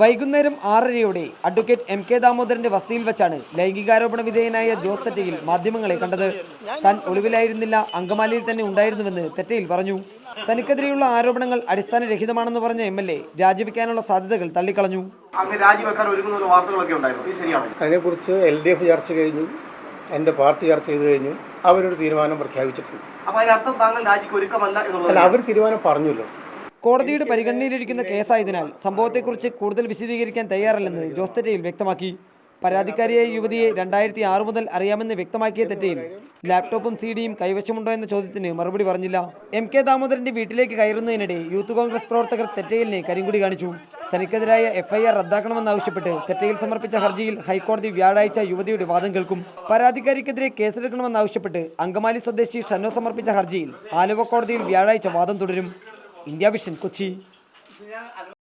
വൈകുന്നേരം ആറരയോടെ advocate M K ദാമോദരന്റെ വസതിയിൽ വെച്ചാണ് ലൈംഗികാരോപണ വിധേയനായ ജോസ് തെറ്റയിൽ മാധ്യമങ്ങളെ കണ്ടത്. താൻ ഒളിവിലായിരുന്നില്ല അങ്കമാലിയിൽ തന്നെ ഉണ്ടായിരുന്നുവെന്ന് തെറ്റയിൽ പറഞ്ഞു. തനിക്കെതിരെയുള്ള ആരോപണങ്ങൾ അടിസ്ഥാനരഹിതമാണെന്ന് പറഞ്ഞ എം എൽ എ രാജിവെക്കാനുള്ള സാധ്യതകൾ തള്ളിക്കളഞ്ഞു. അങ്ങ് രാജിവെക്കാൻ ഒരുങ്ങുന്ന വാർത്തകളൊക്കെ ഉണ്ടായിരുന്നു. ഇത് ശരിയാണോ? അതിനെക്കുറിച്ച് എൽ ഡി എഫ് ചർച്ച കഴിഞ്ഞു എന്റെ പാർട്ടി ചർച്ച ചെയ്ത് കഴിഞ്ഞു അവരൊരു തീരുമാനം പ്രഖ്യാപിച്ചിട്ടുണ്ട്. അവർ തീരുമാനം പറഞ്ഞല്ലോ. കോടതിയുടെ പരിഗണനയിലിരിക്കുന്ന കേസായതിനാൽ സംഭവത്തെക്കുറിച്ച് കൂടുതൽ വിശദീകരിക്കാൻ തയ്യാറല്ലെന്ന് ജോസ് തെറ്റയിൽ വ്യക്തമാക്കി. പരാതിക്കാരിയായ യുവതിയെ രണ്ടായിരത്തി ആറ് മുതൽ അറിയാമെന്ന് വ്യക്തമാക്കിയ തെറ്റയിൽ ലാപ്ടോപ്പും സി ഡിയും കൈവശമുണ്ടോ എന്ന ചോദ്യത്തിന് മറുപടി പറഞ്ഞില്ല. എം കെ ദാമോദരന്റെ വീട്ടിലേക്ക് കയറുന്നതിനിടെ യൂത്ത് കോൺഗ്രസ് പ്രവർത്തകർ തെറ്റയിലിനെ കരിങ്കുടി കാണിച്ചു. തനിക്കെതിരായ എഫ്ഐആർ റദ്ദാക്കണമെന്നാവശ്യപ്പെട്ട് തെറ്റയിൽ സമർപ്പിച്ച ഹർജിയിൽ ഹൈക്കോടതി വ്യാഴാഴ്ച യുവതിയുടെ വാദം കേൾക്കും. പരാതിക്കാരിക്കെതിരെ കേസെടുക്കണമെന്നാവശ്യപ്പെട്ട് അങ്കമാലി സ്വദേശി ഷന്നോ സമർപ്പിച്ച ഹർജിയിൽ ആലുവ കോടതിയിൽ വ്യാഴാഴ്ച വാദം തുടരും. India vision Kochi.